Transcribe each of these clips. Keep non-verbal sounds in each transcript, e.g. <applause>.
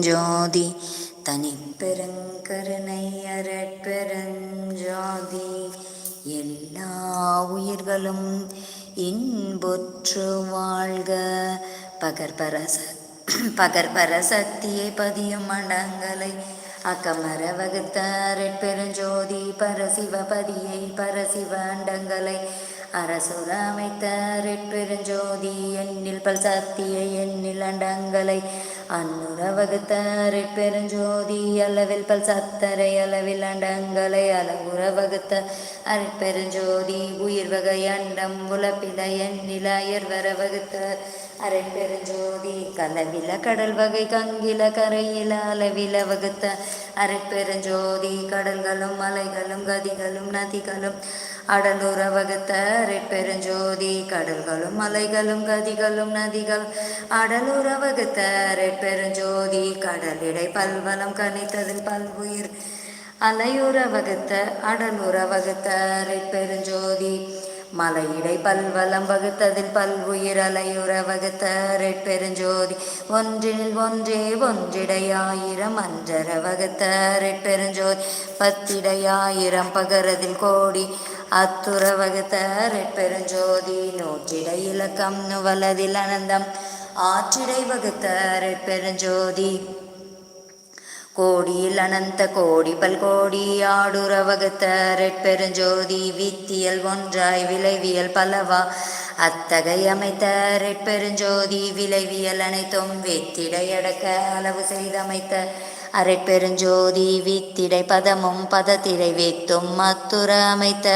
ஜோதி தனிப்பெருங்கருணை அரட்பெருஞ்சோதி எல்லா உயிர்களும் இன்புற்று வாழ்க. பகற்பரச பகற்பரசக்தியை பதியும் மண்டங்களை. அக்கமர வகுத்த அரட்பெருஞ்சோதி பரசிவ பதியை பரசிவ அண்டங்களை. அரசுர ரெட்பெருஞ்சோதி எண்ணில் பல் சக்தியை எண்ணில் அண்டங்களை. அன்னுர வகுத்த ரெட்பெருஞ்சோதி அளவில் பல் சத்தரை அளவில் அண்டங்களை. அளவுற வகுத்த அரைப்பெருஞ்சோதி உயிர் வகை அண்டம் உலப்பில எண்ணில அயர்வர வகுத்த அரைப்பெருஞ்சோதி கலவில கடல் வகை கங்கில கரையில அளவில வகுத்த அரைப்பெருஞ்சோதி கடல்களும் மலைகளும் கதிகளும் நதிகளும் அடலுற வகுத்த பெருஞ்சோதி கடல்களும் மலைகளும் கதிகளும் நதிகள். அடலுற வகுத்த பெருஞ்சோதி கடலிடை பல்வலம் கணித்ததில் பல்வுயிர். அலையுற வகுத்த அடலுற வகுத்த பெருஞ்சோதி மலையிடை பல்வலம் வகுத்ததில் பல்வுயிர். அலையுற வகுத்த பெருஞ்சோதி ஒன்றினில் ஒன்றே ஒன்றிடையாயிரம். அஞ்சர வகுத்த பெருஞ்சோதி பத்திடையாயிரம் பகரதில் கோடி. அத்துற வகுத்த ரெட்பெருஞ்சோதி நூற்றிடை இலக்கம் நுவலதில் அனந்தம். ஆற்றிடை வகுத்த பெருஞ்சோதி கோடியில் அனந்த கோடி பல்கோடி ஆடுற வகுத்த ரெட்பெருஞ்சோதி வித்தியல் ஒன்றாய் விளைவியல் பலவா. அத்தகைய அமைத்த ரெட்பெருஞ்சோதி விளைவியல் அனைத்தும் வெத்திடையடக்க அளவு செய்தமைத்த அரைப்பெருஞ்சோதி வித்திடை பதமும் பதத்திடை வித்தும் அத்துற அமைத்த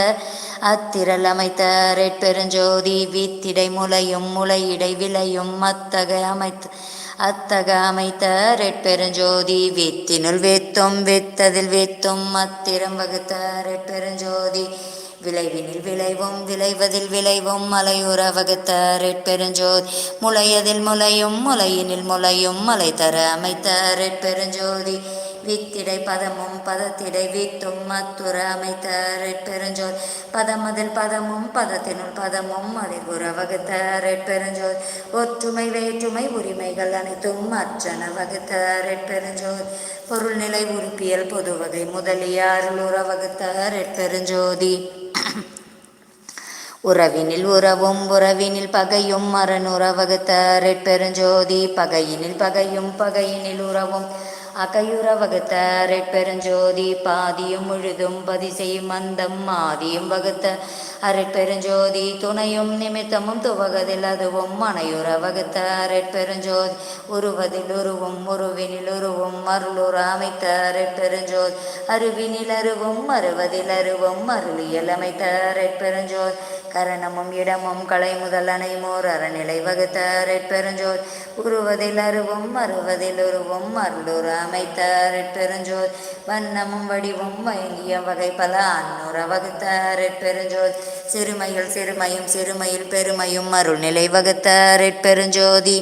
அத்திரல் அமைத்த அரைப்பெருஞ்சோதி வித்திடை முளையும் முளையிடை விளையும் அத்தக அமைத்த அத்தக அமைத்த ரெட்பெருஞ்சோதி வித்தினுள் வித்தும் வித்ததில் வித்தும் அத்திரம் வகுத்த ரெட்பெருஞ்சோதி விளைவினில் விளைவும் விளைவதில் விளைவும் மலையுற வகுத்த பெருஞ்சோதி முளையதில் முளையும் முளையினில் முளையும் மலை தர அமைத்த பெருஞ்சோதி வித்திடை பதமும் பதத்திடை வித்தும் மத்துர அமைத்த பெருஞ்சோதி பதமதில் பதமும் பதத்தினுள் பதமும் அறிவுற வகுத்த பெருஞ்சோதி ஒற்றுமை வேற்றுமை உரிமைகள் அனைத்தும் அற்றன வகுத்த ரெட்பெருஞ்சோதி. பொருள்நிலை உறுப்பியல் பொதுவகை முதலிய அருளுற வகுத்த ரெட்பெருஞ்சோதி. உறவினில் உறவும் உறவினில் பகையும் மரணுற பெருஞ்சோதி பகையினில் பகையும் பகையினில் உறவும். அகையுற வகுத்த ரெட்பெருஞ்சோதி பாதியும் முழுதும் பதிசெய்யும் மந்தம் மாதியும் வகுத்த அரட்பெருஞ்சோதி துணையும் நிமித்தமும் துவகதில் அதுவும் மனையுற வகுத்த அரட்பெருஞ்சோதி. உருவதில் உருவும் உருவினில் உருவும் அருளுற அமைத்த அரட்பெருஞ்சோதி. அருவினில் அருவும் அருவதில் அருவும் அருளியல் அமைத்த அரட்பெருஞ்சோதி. கரணமும் இடமும் கலை முதல் அணைமோர் அறநிலை வகுத்த ரெட்பெருஞ்சோர் உருவதில் அருவும் அருவதில் உருவும் அருளுற அமைத்த ரெட்பெருஞ்சோர் வண்ணமும் வடிவும் வயங்கிய வகை பல அன்னுற வகுத்த ரெட்பெருஞ்சோர் சிறுமையில் சிறுமையும் சிறுமையில் பெருமையும் அருள்நிலை வகுத்த ரெட்பெருஞ்சோதி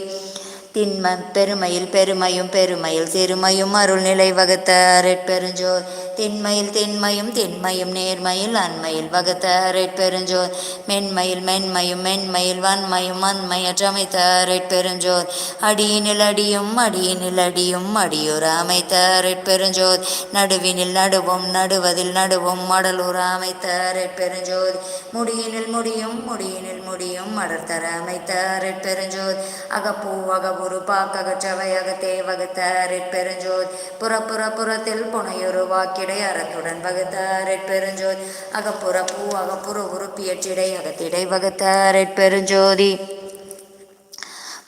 திண்ம பெருமையில் பெருமையும் பெருமையில் சிறுமையும் அருள்நிலை வகுத்த ரெட்பெருஞ்சோர் திண்மையில் திண்மையும் திண்மையும் நேர்மையில் அண்மையில் வகுத்த பெருஞ்சோர். மென்மையில் மென்மையும் மென்மையில் வன்மையும் வன்மையற்ற அமைத்த ரெட்பெருஞ்சோர் அடியினில் அடியும் அடியினில் அடியும் அடியூர் அமைத்த பெருஞ்சோர். நடுவினில் நடுவும் நடுவதில் நடுவும் மடலூர் அமைத்த பெருஞ்சோர். முடியினில் முடியும் முடியினில் முடியும் மடர்த்தர அமைத்த பெருஞ்சோர். அகப்பூ அகபுரு பாக்ககச்சவை அகத்தே வகுத்த பெருஞ்சோர். புறப்புற புறத்தில் புனையொரு வாக்கிடை அறத்துடன் வகுத்த அகப்புற பூ அகப்புற உறுப்பியற்றிடை அகத்திடை வகுத்த ரெட்பெருஞ்சோதி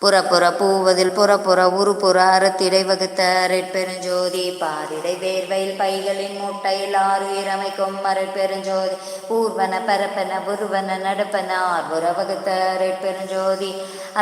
புறப்புற பூவதில் புறப்புற உருப்புற அறத்திடை வகுத்த ரெட்பெருஞ்சோதி பாரிடை வேர்வையில் பைகளின் மூட்டையில் ஆறு இரமைக்கும் மரட்பெருஞ்சோதி ஊர்வன பரப்பன உருவன நடப்பன ஆர்வுற வகுத்த ரெட்பெருஞ்சோதி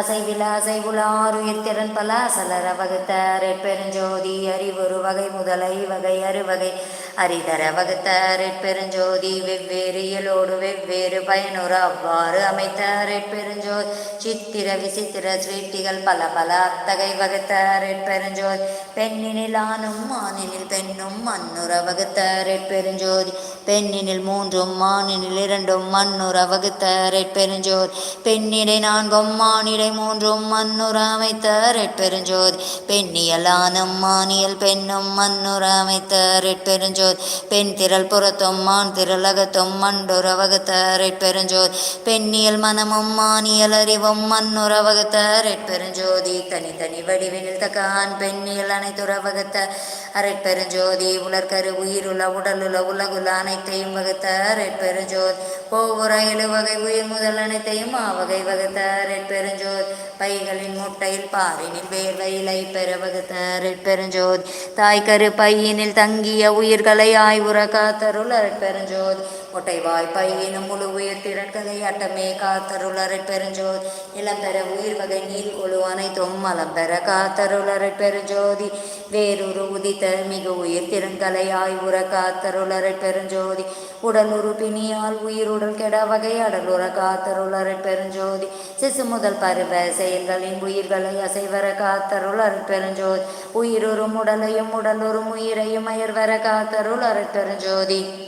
அசைவில் அசைவுல ஆறுயிர் திறன் பல அசலர வகுத்த ரெட்பெருஞ்சோதி அறிவுரு வகை முதலை வகை அறுவகை. அரிதர வகுத்தாரை பெருஞ்சோதி வெவ்வேறு இயலோடு வெவ்வேறு பயனுறு அவ்வாறு அமைத்தாரை பெருஞ்சோதி. சித்திர விசித்திர சிருஷ்டிகள் பல பல அத்தகை வகுத்தாரை பெருஞ்சோதி. பெண்ணினில் ஆணும் மானினில் பெண்ணும் மண்ணுற வகுத்தாரை பெருஞ்சோதி. பெண்ணினில் மூன்றும் மானினில் இரண்டும் மண்ணுற வகுத்தாரை பெருஞ்சோதி. பெண்ணிடை நான்கும் மானிடை மூன்றும் மண்ணுற அமைத்தாரை பெருஞ்சோதி. பெண்ணியல் ஆணும் மானியல் பெண்ணும் மண்ணுற அமைத்தாரை பெருஞ்சோதி. பெருஞ்சோர் பெண் திரள் புறத்தும் மான் திரளகத்தும் அகத்தும் பெருஞ்சோர் பெண்ணியல் மனமும் மானியல் அறிவும் மண்ணுற பெருஞ்சோதி. அருட்பெருஞ்சோதி தனித்தனி வடிவினில் தக்கான் பெண்ணியல் அனைத்துறவகத்த வகுத்த அருட்பெருஞ்சோதி உலர்கரு உயிருள்ள உடலுள்ள உலகுல அனைத்தையும் வகுத்த அருட்பெருஞ்சோதி ஒவ்வொரு ஏழு வகை உயிர் முதல் அனைத்தையும் ஆவகை வகுத்த அருட்பெருஞ்சோதி பைகளின் முட்டையில் பாரினில் வேர்வையிலை பெற வகுத்த அருட்பெருஞ்சோதி தாய் தாய்கரு பையினில் தங்கிய உயிர்கள் ஆய்வுற தருள் அருட்பெருஞ்சோதி. ஒட்டைவாய் பையினும் முழு உயிர் திரட்களை அட்டமே காத்தருள் பெருஞ்சோதி. இளம்பெற உயிர் வகை நீர் கொழு அனைத்தும் மலம்பெற காத்தருள் பெருஞ்சோதி. வேறொரு உதித்த மிக உயிர் திறன்களை ஆய்வுற காத்தருள் பெருஞ்சோதி. உடல் உறுப்பினியால் உயிருடல் கெட வகை அடலுற காத்தருளரை பெருஞ்சோதி. சிசு முதல் பருவ செயல்களின் உயிர்களை அசைவர காத்தருள் பெருஞ்சோதி. உயிருறும் உடலையும் உடலுறும் உயிரையும் அயர்வர காத்தருள் பெருஞ்சோதி.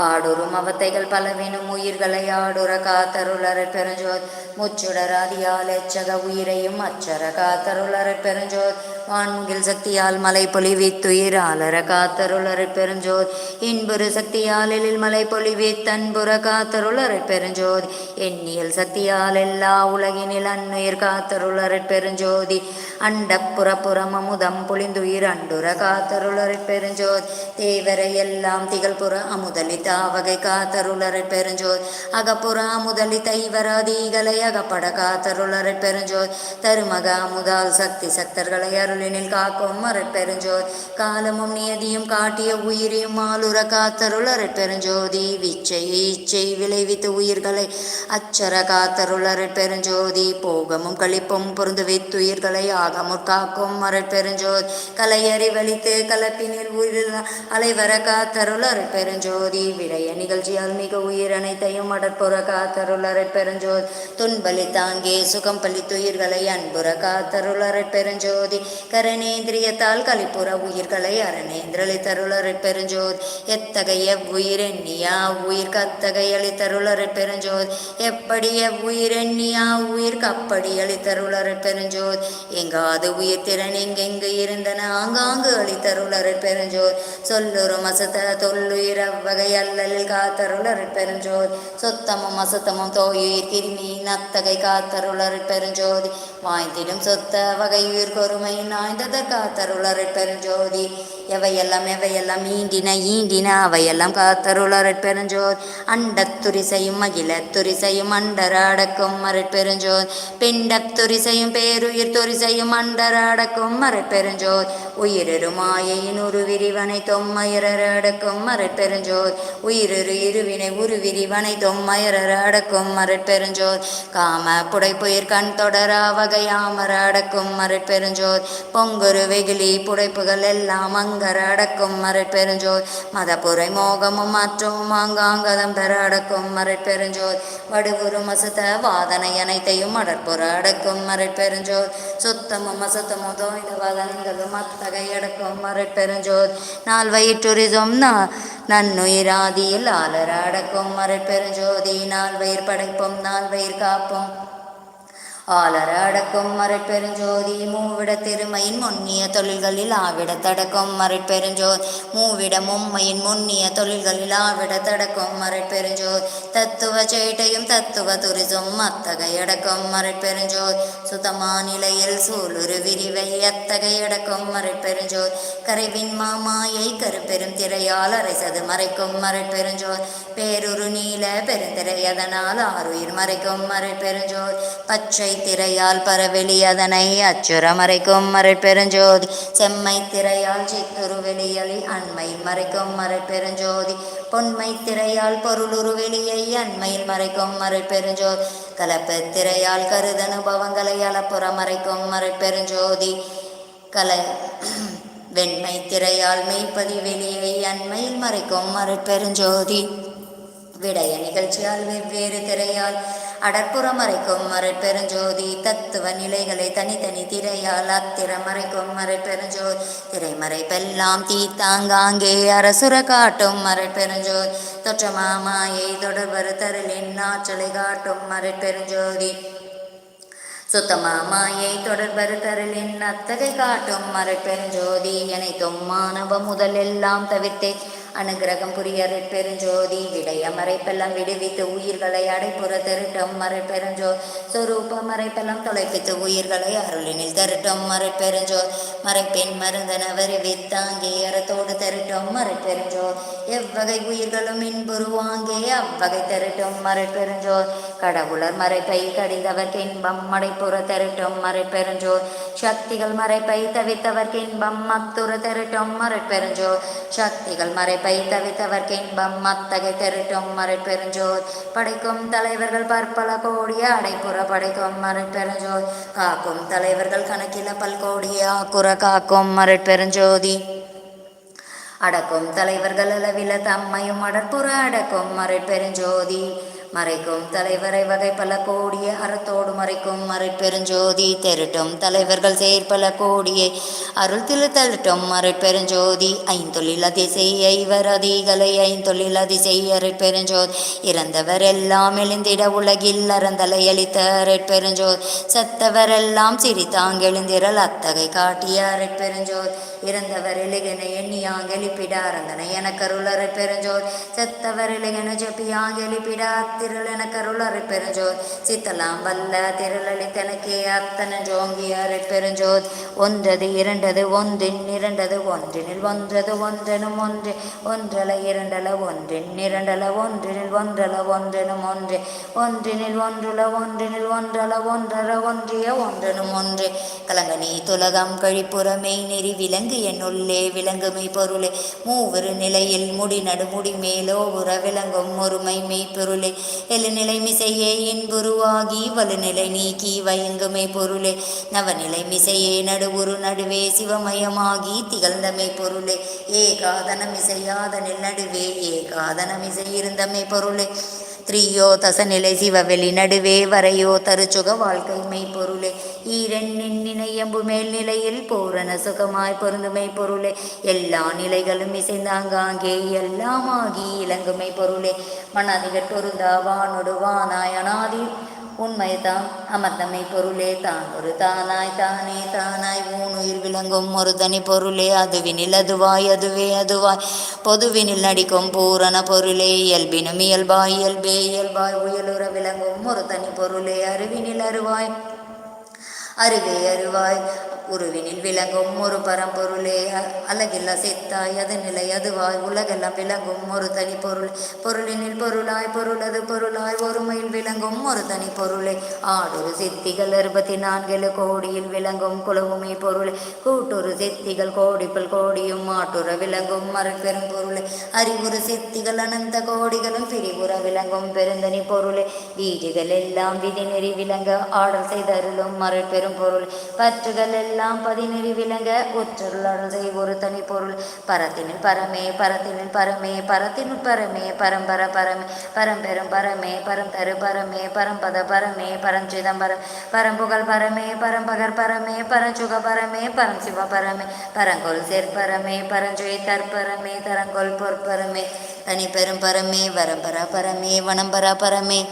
பாடுறும் அவத்தைகள் பலவினும் உயிர்களை ஆடுற காத்தருளரை பெருஞ்சோர் முச்சுடராதியால் எச்சக உயிரையும் அச்சர காத்தருளரை பெருஞ்சோர் வான்கில் சக்தியால் மலை பொலிவித்துயிர் ஆலர காத்தருளரை பெருஞ்சோர் இன்புறு சக்தியால் எழில் மலை பொலிவித் தன்புற காத்தருளரை பெருஞ்சோதி. எண்ணியல் சக்தியால் எல்லா உலகினில் அன்னுயிர் காத்தருளரை பெருஞ்சோதி. அண்டப்புற புறம் அமுதம் பொழிந்துயிர் அண்டுர காத்தருளரை பெருஞ்சோர். தேவரை எல்லாம் திகழ்புற அமுதலி தாவகை காத்தருளரை பெருஞ்சோர். அகப்புற அமுதலி தைவராதிகளை அகப்பட காத்தருளரை பெருஞ்சோர். தருமக அமுதால் சக்தி சக்தர்களை அருளினில் காக்கும் மறை பெருஞ்சோர். காலமும் நியதியும் காட்டிய உயிரையும் ஆளுர காத்தருளரை பெருஞ்சோதி விச்சை ஈச்சை விளைவித்து உயிர்களை அச்சர காத்தருளரை பெருஞ்சோதி போகமும் கழிப்பும் பொருந்து வைத்துயிர்களை ஆகமுற் காக்கும் கலையறி வலித்து கலப்பினில் உயிரில் அலைவர காத்தருள் பெருஞ்சோதி. விடைய நிகழ்ச்சியால் மிக உயிர் அனைத்தையும் அடற்புற காத்தருளரை பெருஞ்சோதி. துன்பலி தாங்கே சுகம் பலித்துயிர்களை அன்புற காத்தருள் பெருஞ்சோதி. கரணேந்திரியத்தால் கலிப்புற உயிர்களை அரணேந்திரலி தருள் பெருஞ்சோதி. எத்தகைய உயிர் எண்ணியா உயிர் கத்தகை அளித்தருளரை பெருஞ்சோதி. எப்படி எவ்வுயிர் எண்ணியா உயிர் கப்படி அளித்தருளரை எங்க எங்காது உயிர் திறன் எங்கெங்கு இருந்தன. ஆங்காங்கு அளித்தருளரை பெருஞ்சோர். சொல்லுறும் அசத்த தொல்லுயிர் அவ்வகை அல்லலில் காத்தருளர் பெருஞ்சோர். சொத்தமும் அசத்தமும் தோயுயிர் கிருமி நத்தகை காத்தருளர் பெருஞ்சோதி. வாய்ந்திடும் சொத்த வகை உயிர் கொருமை நாய்ந்ததற் காத்தருளர் பெருஞ்சோதி. எவையெல்லாம் எவையெல்லாம் ஈண்டின ஈண்டின அவையெல்லாம் காத்தருளர் பெருஞ்சோதி அண்டத்துரிசையும் மகிழத்துரிசையும் அண்டராடக்கும் அடக்கும் மரட்பெருஞ்சோதி பிண்டத்துரிசையும் பேருயிர் துரிசையும் அண்டராடக்கும் அடக்கும் உயிரிரு மாயையின் ஒரு விரிவனை தொம்மயிரர் அடக்கும் உயிரிரு இருவினை ஒரு விரிவனை அடக்கும் மரட்பெருஞ்சோதி காம புடைப்புயிர் கண் தொடரா வகையாமர அடக்கும் பொங்குரு வெகுளி புடைப்புகள் எல்லாம் அங்கர அடக்கும் மரட்பெருஞ்சோதி மதப்புரை மோகமும் மற்றும் ஆங்காங்கதம் பெற அடக்கும் மரட்பெருஞ்சோதி வடுகுரும் அசுத்த வாதனை அனைத்தையும் அடற்புற அடக்கும் மரட்பெருஞ்சோதி சுத்தமும் அசுத்தமும் தோய்ந்த வாதனைகளும் அத்தகை அடக்கும் மரட்பெருஞ்சோதி நாள் வயிற்றுரிதும் நன்னுயிராதியில் ஆலர அடக்கும் மரட்பெருஞ்சோதி நாள் வயிர் படைப்பும் நாள் வயிர் காப்பும். ஆலர அடக்கும் மறைப்பெருஞ்சோதி மூவிட திருமையின் முன்னிய தொழில்களில் ஆவிட தடக்கும் மறைப்பெருஞ்சோதி மூவிட மும்மையின் முன்னிய தொழில்களில் ஆவிட தடக்கும் மறைப்பெருஞ்சோதி தத்துவ சேட்டையும் தத்துவ துரிசும் அத்தகை மறைப்பெருஞ்சோதி மரட்பெருஞ்சோதி சுத்தமா நிலையில் சூளுரு விரிவை அத்தகை மறைப்பெருஞ்சோதி கரைவின் மாமாயை கருப்பெரும் திரையால் அரைசது மறைக்கும் மரட்பெருஞ்சோதி பேருரு நீல பெருந்திரை அதனால் ஆறுயிர் மறைக்கும் மரட்பெருஞ்சோதி பச்சை திரையால் பரவெளி அதனை அச்சுர மறைக்கும் செம்மை திரையால் சித்துரு வெளியலி அண்மையில் மறைக்கும் மறைப்பெருஞ்சோதி. பொன்மை திரையால் பொருளுரு வெளியை அண்மையில் மறைக்கும் மறைப்பெருஞ்சோதி. கலப்பு திரையால் கருதனுபவங்களை அளப்புற மறைக்கும் மரட்பெருஞ்சோதி <clears throat> கலை வெண்மை திரையால் மெய்ப்பதி வெளியை அண்மையில் மறைக்கும் மறைப்பெருஞ்சோதி. விடய நிகழ்ச்சியால் வெவ்வேறு திரையால் அடற்புறமறைக்கும் மறைப்பெருஞ்சோதி தத்துவ நிலைகளை தனித்தனி திரையால் அத்திரமறைக்கும் மறைப்பெருஞ்சோதி திரைமறைப்பெல்லாம் தீத்தாங்காங்கே அரசுர காட்டும் மறைப்பெருஞ்சோதி தொற்றமாமாயை தொடர்பரு தருளின் ஆற்றலை காட்டும் மறைப்பெருஞ்சோதி சுத்தமாமாயை தொடர்பரு தருளின் அத்தகை காட்டும் மறைப்பெருஞ்சோதி எனை தொம்மானவ முதல் எல்லாம் தவிர்த்தே அனுகிரகம் புரிய பெருஞ்சோதி விடைய மறைப்பெல்லாம் விடுவித்து உயிர்களை அடைப்புற திருட்டும். மறைப்பெருஞ்சோ சொரூப மறைப்பெல்லாம் தொலைப்பித்து உயிர்களை அருளினில் தருட்டும். மறைப்பெருஞ்சோ மறைப்பின் மருந்தனவர் வருவித்தாங்கே அறத்தோடு தருட்டும். மறைப்பெருஞ்சோ எவ்வகை உயிர்களும் இன்புருவாங்கே அவ்வகை தருட்டும். மறைப்பெருஞ்சோ கடவுளர் மறைப்பை கடிதவர்க்கு இன்பம் மடைப்புற தருட்டும். மறைப்பெருஞ்சோ சக்திகள் மறைப்பை தவித்தவர்க்கு இன்பம் மத்துற தருட்டும். மறைப்பெருஞ்சோ சக்திகள் மறை படைப்பை தவித்தவர்க்கு இன்பம் மத்தகை தருட்டும் மறைப்பெருஞ்சோர். படைக்கும் தலைவர்கள் பற்பல கோடிய அடைப்புற படைக்கும் மறைப்பெருஞ்சோர். காக்கும் தலைவர்கள் கணக்கில பல்கோடிய ஆக்குற காக்கும் மறைப்பெருஞ்சோதி. அடக்கும் தலைவர்கள் அளவில தம்மையும் அடற்புற அடக்கும் மறைப்பெருஞ்சோதி. மறைக்கும் தலைவரை வகை பல கோடிய அறத்தோடு மறைக்கும் மறைப்பெருஞ்சோதி தெருட்டும். தலைவர்கள் சேர்ப்பல கோடியே அருள் திரு தருட்டும் மறைப்பெருஞ்சோதி ஐந்தொழில் அதிசெய் ஐவர் அதிகலை ஐந்தொழில் அதிசை அரைப்பெருஞ்சோதி இறந்தவர் எல்லாம் எழுந்திட உலகில் அறந்தலை அளித்த அரைப்பெருஞ்சோதி சத்தவரெல்லாம் சிரித்தாங்கெழுந்திரல் அத்தகை காட்டிய அரைப்பெருஞ்சோதி இறந்தவர் இலகனை எண்ணியாங்க எழுப்பிட அரந்தனை எனக்கருள் அரைப்பெருஞ்சோதி செத்தவர் இலகன ஜப்பியாங்க எழுப்பிட அத்திரள் எனக்கருள் சித்தலாம் வல்ல திரளளித்தனக்கே அத்தன ஜோங்கி அரைப்பெருஞ்சோதி ஒன்றது இரண்டது ஒன்றின் இரண்டது ஒன்றினில் ஒன்றது ஒன்றெனும் ஒன்று. ஒன்றல இரண்டல ஒன்றின் இரண்டல ஒன்றினில் ஒன்றல ஒன்றெனும் ஒன்று. ஒன்றினில் ஒன்றுல ஒன்றினில் ஒன்றல ஒன்றர ஒன்றிய ஒன்றெனும் ஒன்று. கலங்கனி துலகம் கழிப்புறமே நெறி விலங்கு என்னுள்ளே விலங்குமை பொருளே. மூவரு நிலையில் முடி நடுமுடி மேலோ உற விளங்கும் ஒருமை மெய்ப்பொருளே எழுநிலை மிசையே இன்புருவாகி வலுநிலை நீக்கி வயங்குமை பொருளே. நவநிலை மிசையே நடுவுரு நடுவே சிவமயமாகி திகழ்ந்தமை பொருளே. ஏகாதனம் இசையாதனில் நடுவே ஏகாதனம் இசை இருந்தமை பொருளே. த்ரியோ தசநிலை சிவவெளி நடுவே வரையோ தருச்சுக வாழ்க்கை மெய்ப்பொருளே ஈரன் நினையம்பு மேல் நிலையில் பூரண சுகமாய் பொருந்துமை பொருளே. எல்லா நிலைகளும் இசைந்தாங்காங்கே எல்லாமாகி இலங்குமை பொருளே. மனதிகட்டொருந்தாவானொடுவானாய் வானொடு அனாதி உண்மைதான். அமர்ந்தமை பொருளே தான். ஒரு தானாய் தானே தானாய் ஊனுயிர் விளங்கும். ஒரு தனி பொருளே அதுவினில் அதுவாய் அதுவே அதுவாய். பொதுவினில் நடிக்கும் பூரண பொருளே இயல்பினும் இயல்பாய் இயல்பே இயல்பாய். உயலுற விளங்கும் ஒரு தனி பொருளே அறிவினில் அருவாய். அருவே அருவாய். உருவினில் விளங்கும் ஒரு பரம்பொருளே. அ- அழகில்லா செத்தாய் அது நிலை அதுவாய் உலகெல்லாம் விளங்கும் ஒரு தனி பொருள். பொருளினில் பொருளாய் பொருளது பொருளாய். ஒருமையில் விளங்கும் ஒரு தனி பொருளே. ஆடொரு சித்திகள் அறுபத்தி நான்கில் கோடியில் விளங்கும் குலவுமை பொருளே. கூட்டொரு சித்திகள் கோடிப்புள் கோடியும் மாட்டுற விளங்கும் மறுபெரும் பொருளே. அறிவுறு சித்திகள் அனந்த கோடிகளும் பிரிவுற விளங்கும் பெருந்தனி பொருளே. வீடுகள் எல்லாம் விதி நெறி விளங்க ஆடல் செய்தருளும் மறுபெரும் பொருள். பற்றுகள் எல்லாம் எல்லாம் பதினெறி விளங்க ஒற்றருள் அருள் ஒரு தனி பொருள். பரத்தினில் பரமே பரத்தினில் பரமே பரத்தினுள் பரமே பரம்பர பரமே பரம்பெரும் பரமே பரம் தரு பரமே பரம்பத பரமே பரஞ்சிதம்பரம் பரம்புகழ் பரமே பரம்பகர் பரமே பரஞ்சுக பரமே பரஞ்சிவ பரமே பரங்கொல் சேர்ப்பரமே பரஞ்சுய தற்பரமே தரங்கொல் பொற்பரமே தனி பெரும் பரமே வரம்பரா பரமே வனம்பரா பரமே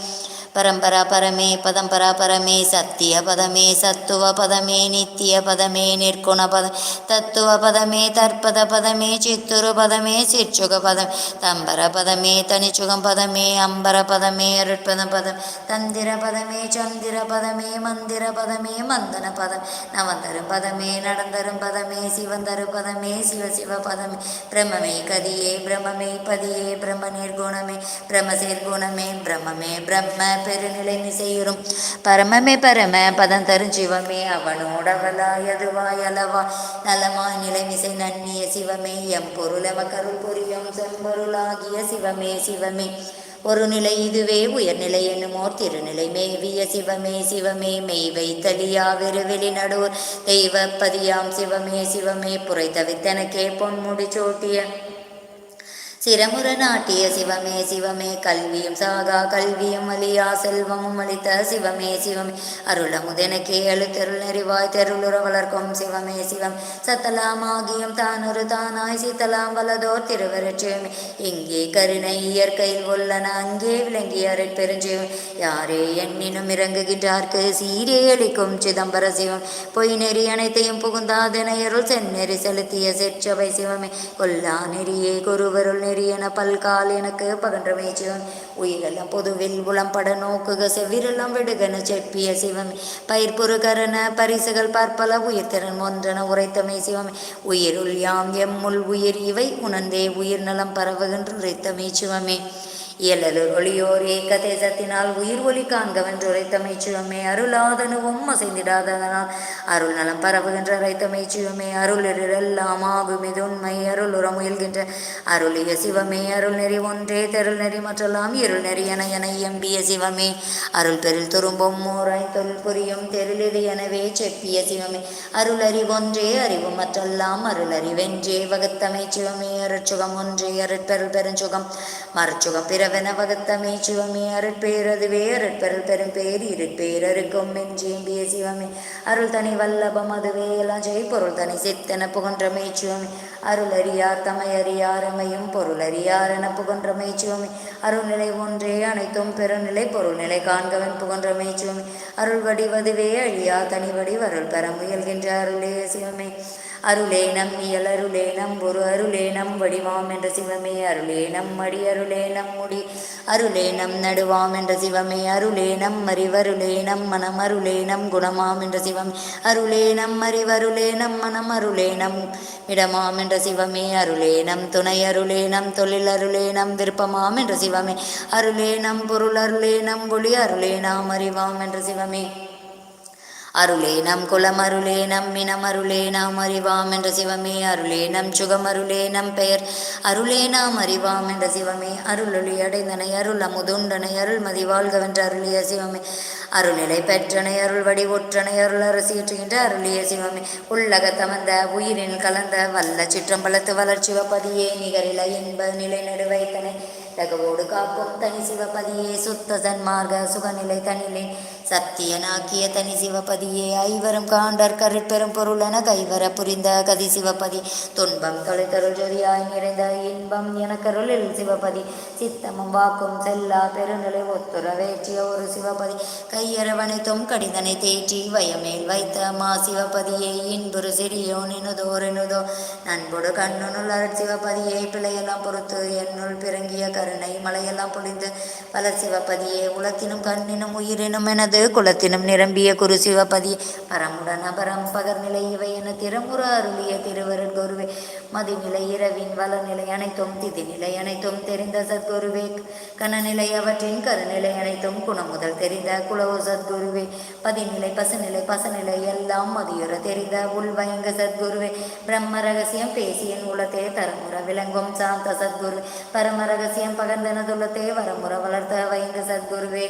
பரம்பரா பரமே பதம்பரா பரமே சத்திய பதமே சத்துவ பதமே நித்திய பதமே நிர்குண பதம் தத்துவ பதமே தற்பத பதமே சித்துரு பதமே சிற்சுக பதம் தம்பர பதமே தனிச்சுகம் பதமே அம்பர பதமே அருட்பத பதம் தந்திர பதமே சந்திர பதமே மந்திர பதமே மந்தன பதம் நவந்தரும் பதமே நடந்தரும் பதமே சிவந்தரு பதமே சிவ சிவ பதமே பிரமமே கதியே பிரமமே பதியே பிரம்ம நிர்குணமே பிரமசேர் சேர்குணமே பிரம்மமே பிரம்ம பெருநிலை மிசையுறும் பரமமே பரம பதம் தரும் சிவமே அவனோடவலாய் அதுவாய் அளவா நலமாய் நிலைமிசை நன்னிய சிவமே எம் பொருளம கருள் புரியும் செம்பொருளாகிய சிவமே சிவமே. ஒரு நிலை இதுவே உயர்நிலை என்னுமோர் திருநிலை மேவிய சிவமே சிவமே. மெய் வைத்தலியா விருவெளி நடுவோர் தெய்வப்பதியாம் சிவமே சிவமே. புரைத்தவித்தனக்கே பொன்முடி சோட்டிய சிரமுற நாட்டிய சிவமே சிவமே கல்வியும் சாகா கல்வியும் அலியா செல்வமும் அளித்த சிவமே சிவமே. அருளமுதெனக்கே அழுத்தருள் நெறிவாய் தெருளுற வளர்க்கும் சிவமே சிவம். சத்தலாமாகியும் தானொரு தானாய் சித்தலாம் வலதோர் திருவரட்சியமே இங்கே கருணை இயற்கையில் உள்ளன அங்கே விளங்கிய பெருஞ்சிவம் யாரே எண்ணினும் இறங்குகின்றார்க்கு சீரே அளிக்கும் சிதம்பர சிவம். பொய் நெறி அனைத்தையும் புகுந்தாதனையருள் செந்நெறி செலுத்திய செற்றவை சிவமே. கொல்லா நெறியே குருவருள் நெறியென பல்கால் எனக்கு பகன்றமை சிவம் உயிரெல்லாம் பொதுவில் உளம்பட நோக்குக செவ்விரெல்லாம் விடுகன செப்பிய சிவமே. பயிர்புருகரன பரிசுகள் பற்பல உயிர்த்திறன் ஒன்றென உரைத்தமை சிவமே. உயிருள் யாம் எம்முள் உயிர் இவை உணர்ந்தே உயிர் நலம் பரவுகின்ற உரைத்தமை சிவமே. இயலலூர் ஒளியோர் ஏக்க தேசத்தினால் உயிர் ஒளி காண்கவென்று உரைத்தமை சிவமே அருளாதனுவும் அசைந்திடாததனால் அருள் நலம் பரவுகின்ற உரைத்தமை சிவமே அருளிரெல்லாம் ஆகும் இது உண்மை அருள் உற முயல்கின்ற அருளிய சிவமே அருள் நெறி ஒன்றே தெருள் நெறி மற்றெல்லாம் இருள் நெறி என என எம்பிய சிவமே. அருள் பெருள் துரும்பும் மூராய் தொல் புரியும் தெருளிது எனவே செப்பிய சிவமே. அருள் அறிவொன்றே அறிவு மற்றெல்லாம் அருள் அறிவென்றே. வகுத்தமை சிவமே அருட்சுகம் ஒன்றே அருட்பெருள் பெருஞ்சுகம். மறுச்சுகம் பிறவென வகுத்தமே சிவமே அருட்பேரதுவே அருட்பெருள் பெரும் பேர் இருட்பேரருக்கும் மெஞ்சேம்பிய சிவமே. அருள் தனி வல்லபம் அதுவே எல்லாம் ஜெய் பொருள் தனி சித்தன புகன்றமே சிவமே. அருள் அறியார் தமை அறியாரமையும் பொருள் அறியார் என புகன்றமை சிவமே. அருள்நிலை ஒன்றே அனைத்தும் பெருநிலை பொருள்நிலை காண்கவன் புகன்றமை சிவமே. அருள் வடிவதுவே அழியா தனி வடிவருள் பெற முயல்கின்ற அருளே சிவமே. அருளே நம் இயல் அருளே நம் ஒரு அருளே நம் வடிவாம் என்ற சிவமே அருளே நம் அடி அருளே நம் முடி அருளே நம் நடுவாம் என்ற சிவமே அருளே நம் அறிவருளே நம் மனம் அருளே நம் குணமாம் என்ற சிவமே அருளே நம் அறிவருளே நம் மனம் அருளே நம் இடமாம் என்ற சிவமே அருளே நம் துணை அருளே நம் தொழில் அருளே நம் விருப்பமாம் என்ற சிவமே அருளே நம் பொருள் அருளே நம் ஒளி அருளே நாம் அறிவாம் என்ற சிவமே அருளே நம் குலம் அருளே நம் இனம் அருளே நாம் அறிவாம் என்ற சிவமே. அருளே நம் சுகம் அருளே நம் பெயர். அருளே நாம் அறிவாம் என்ற சிவமே. அருளொளி அடைந்தனை அருள் அமுதுண்டனை அருள் மதி வாழ்கவென்ற அருளிய சிவமே. அருளிலை பெற்றனை அருள் வடி ஒற்றனை அருள் அரசியற்றுகின்ற அருளிய சிவமே. உள்ளக தமந்த உயிரின் கலந்த வல்ல சிற்றம்பலத்து வளர்ச்சி வப்பதியே நிகரில என்ப நிலை நடுவைத்தனை. தகவோடு காக்கும் தனி சிவபதியே சுத்த சன்மார்க்க சுகநிலை தனிலே. சத்தியனாக்கிய தனி சிவபதியே ஐவரும் காண்டர் கருட்பெரும் பொருளென கைவர புரிந்த கதி சிவபதி. துன்பம் கழுத்தருள் ஜொதியாய் நிறைந்த இன்பம் எனக்கருளில் சிவபதி. சித்தமும் வாக்கும் செல்லா பெருநிலை ஒத்துற வேற்றிய ஒரு சிவபதி. கையரவனைத்தும் கடிதனை தேற்றி வயமேல் வைத்த மா சிவபதியே இன்புறு சிறியோன் சிறியோ நினுதோரெனுதோ நண்புடு கண்ணுனுள் அருட்சிவப்பதியே பிழையெல்லாம் பொறுத்து என்னுள் பிறங்கிய கருணை மலையெல்லாம் பொழிந்து பல சிவபதியே உலத்தினும் கண்ணினும் உயிரினும் எனது குலத்தினும் நிரம்பிய குரு சிவபதி பரமுடன் அபரம் பகர்நிலை இவை என திறமுற அருளிய திருவருள் குருவே. மதிநிலை இரவின் வளநிலை அனைத்தும் திதிநிலை அனைத்தும் தெரிந்த சத்குருவே. கனநிலை அவற்றின் கருநிலை அனைத்தும் குணமுதல் தெரிந்த குலவு சத்குருவே. பதிநிலை பசுநிலை பசநிலை எல்லாம் மதியுற தெரிந்த உள்வயங்க சத்குருவே. பிரம்ம ரகசியம் பேசியன் உலத்தே தரமுற விளங்கும் சாந்த சத்குரு. பரம ரகசியம் பகர்ந்தனதுள்ளத்தே வரமுற வளர்த்த வைங்க சத்குருவே.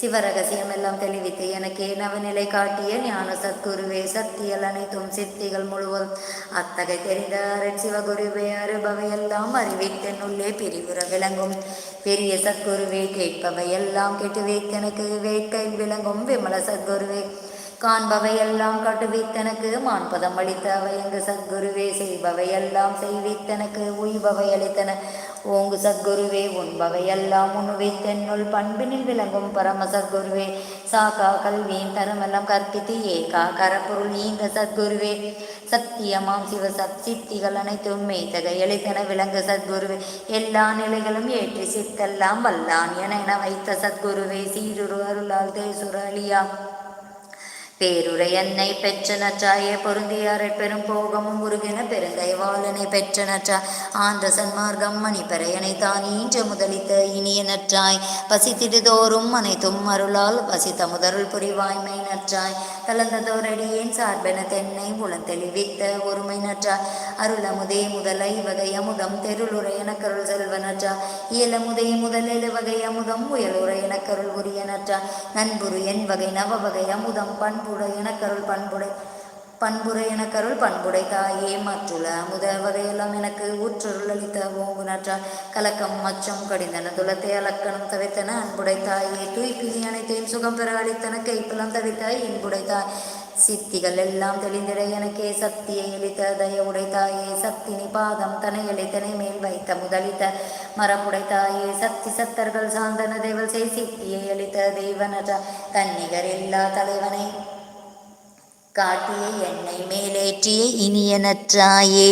சிவரகசியம் எல்லாம் தெளிவித்து எனக்கே நவநிலை காட்டிய ஞான சத்குருவே சக்தியல் அனைத்தும் சித்திகள் முழுவதும். அத்தகை தெரிந்த அரண் சிவகுருவே அருபவை எல்லாம் அறிவித்தென்னுள்ளே பிரிவுற விளங்கும். பெரிய சத்குருவே கேட்பவை எல்லாம் கேட்டு வைத்தனக்கு வேட்கை விளங்கும் விமல சத்குருவே. காண்பவையெல்லாம் கட்டுவித்தனக்கு மான்பதம் அளித்த அவையங்கு சத்குருவே செய்பவையெல்லாம் செய்வித்தனக்கு உய்பவை அளித்தன. ஓங்கு சத்குருவே உண்பவையெல்லாம் தென்னுள் பண்பினில் விளங்கும் பரம சத்குருவே. சாக்கா கல்வியின் தரமெல்லாம் கற்பித்து ஏகா கரப்பொருள் ஈந்த சத்குருவே. சத்தியமாம் சிவ சத் சித்திகள் அனைத்தும் மெய்தகை எளித்தன விளங்கு சத்குருவே. எல்லா நிலைகளும் ஏற்றி சித்தெல்லாம் வல்லான் என என வைத்த சத்குருவே. சீருரு அருளால் தேசுர பேருரையன்னை பேருரை பெற்ற பொருந்தியாரை பெரும் போகமும் முருகின பெருந்தயவாளனை பெற்ற நற்றா ஆன்ற சன்மார்க்கம் மணிப்பறையனை தான் ஈன்ற முதலித்த இனிய நற்றாய் பசித்திடுதோறும் அனைத்தும் அருளால் பசித்த முதருள் புரிவாய்மை நற்றாய். தளர்ந்ததோரடியேன் சார்பென தென்னை புலந்தெளிவித்த ஒருமை நற்றா. அருளமுதே முதலை வகை அமுதம். தெருளுரையன கருள் செல்வனற்றா இயலமுதே முதலெழு வகை அமுதம். உயலுரையன கருள் உரிய நற்றா. நண்புரு என் வகை நவ வகை அமுதம். பண்புடை கருள் பண்புடை. பண்புரை எனக்கருள் பண்புடை தாயே மற்றுள்ள அமுத வகையெல்லாம் எனக்கு ஊற்றுருள் அளித்த ஓங்குனற்றால் கலக்கம் மச்சம் கடிந்தன துலத்தை அலக்கணம் தவித்தன அன்புடை தாயே. தூய்ப்பிலி அனைத்தையும் சுகம் பெற அளித்தன கைப்பலம் தவித்தாய் இன்புடை தாய் சித்திகள் எல்லாம் தெளிந்திட எனக்கே சக்தியை அளித்த தயவுடை தாயே. சக்தினி பாதம் தனை அளித்தனை மேல் வைத்த முதலித்த மரபுடை தாயே. சக்தி சத்தர்கள் சார்ந்தன தேவல் செய் சித்தியை அளித்த தெய்வனற்ற. தன்னிகர் எல்லா தலைவனை காட்டிய என்னை மேலேற்றிய இனியனற்றாயே.